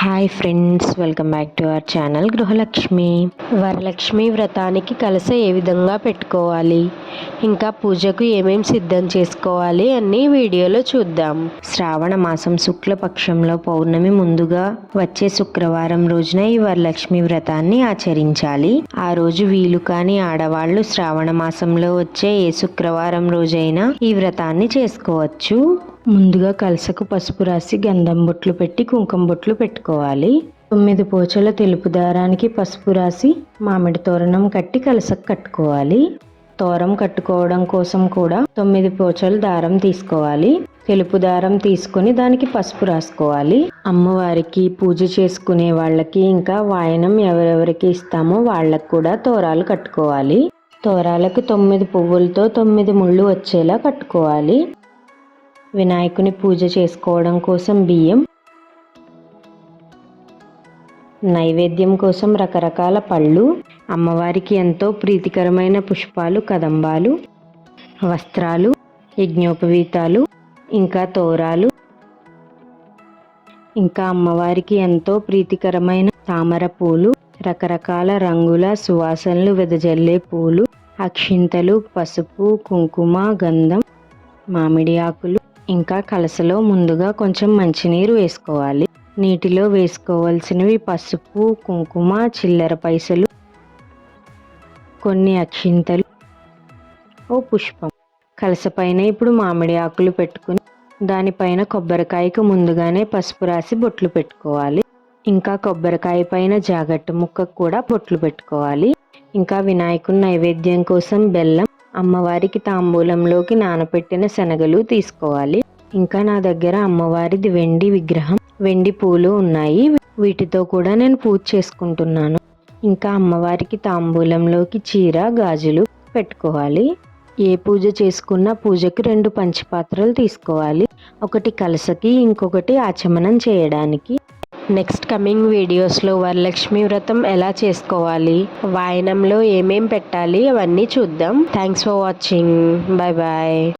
Hi friends welcome back to our channel Gruhalakshmi Varalakshmi వ్రతానికి కలస ఏ విధంగా పెట్టుకోవాలి? ఇంకా పూజకు ఏమేం సిద్ధం చేసుకోవాలి అన్ని వీడియోలో చూద్దాం. శ్రావణ మాసం శుక్లపక్షంలో పౌర్ణమి ముందుగా వచ్చే శుక్రవారం రోజున ఈ వరలక్ష్మి వ్రతాన్ని ఆచరించాలి. ఆ రోజు వీలు కాని ఆడవాళ్ళు శ్రావణ మాసంలో వచ్చే ఏ శుక్రవారం రోజైనా ఈ వ్రతాన్ని చేసుకోవచ్చు. ముందుగా కలసకు పసుపు రాసి గంధం బొట్లు పెట్టి కుంకుమ బొట్లు పెట్టుకోవాలి. తొమ్మిది పోచల తెలుపు దారానికి పసుపు రాసి మామిడి తోరణం కట్టి కలసకు కట్టుకోవాలి. తోరం కట్టుకోవడం కోసం కూడా తొమ్మిది పోచల దారం తీసుకోవాలి. తెలుపు దారం తీసుకొని దానికి పసుపు రాసుకోవాలి. అమ్మవారికి పూజ చేసుకునే వాళ్ళకి ఇంకా వాయనం ఎవరెవరికి ఇస్తామో వాళ్ళకు కూడా తోరాలు కట్టుకోవాలి. తోరాలకు తొమ్మిది పువ్వులతో తొమ్మిది ముళ్ళు వచ్చేలా కట్టుకోవాలి. వినాయకుని పూజ చేసుకోవడం కోసం బియ్యం నైవేద్యం కోసం రకరకాల పళ్ళు అమ్మవారికి ఎంతో ప్రీతికరమైన పుష్పాలు కదంబాలు వస్త్రాలు యజ్ఞోపవీతాలు ఇంకా తోరాలు. ఇంకా అమ్మవారికి ఎంతో ప్రీతికరమైన తామర పూలు రకరకాల రంగుల సువాసనలు వెదజల్లే పూలు అక్షింతలు పసుపు కుంకుమ గంధం మామిడి ఆకులు ఇంకా కలసలో ముందుగా కొంచెం మంచినీరు వేసుకోవాలి. నీటిలో వేసుకోవాల్సినవి పసుపు కుంకుమ చిల్లర పైసలు కొన్ని అక్షింతలు ఓ పుష్పం. కలస పైన ఇప్పుడు మామిడి ఆకులు పెట్టుకుని దానిపైన కొబ్బరికాయకు ముందుగానే పసుపు రాసి బొట్లు పెట్టుకోవాలి. ఇంకా కొబ్బరికాయ పైన జాగట్టు ముక్కకు కూడా బొట్లు పెట్టుకోవాలి. ఇంకా వినాయకుని నైవేద్యం కోసం బెల్లం అమ్మవారికి తాంబూలంలోకి నానపెట్టిన శనగలు తీసుకోవాలి. ఇంకా నా దగ్గర అమ్మవారిది వెండి విగ్రహం వెండి పూలు ఉన్నాయి. వీటితో కూడా నేను పూజ చేసుకుంటున్నాను. ఇంకా అమ్మవారికి తాంబూలంలోకి చీర గాజులు పెట్టుకోవాలి. ఏ పూజ చేసుకున్నా పూజకి రెండు పంచపాత్రలు తీసుకోవాలి. ఒకటి కలసకి ఇంకొకటి ఆచమనం చేయడానికి. నెక్స్ట్ కమింగ్ వీడియోస్లో వరలక్ష్మి వ్రతం ఎలా చేసుకోవాలి? వాయనంలో ఏమేం పెట్టాలి? అవన్నీ చూద్దాం. Thanks for watching bye bye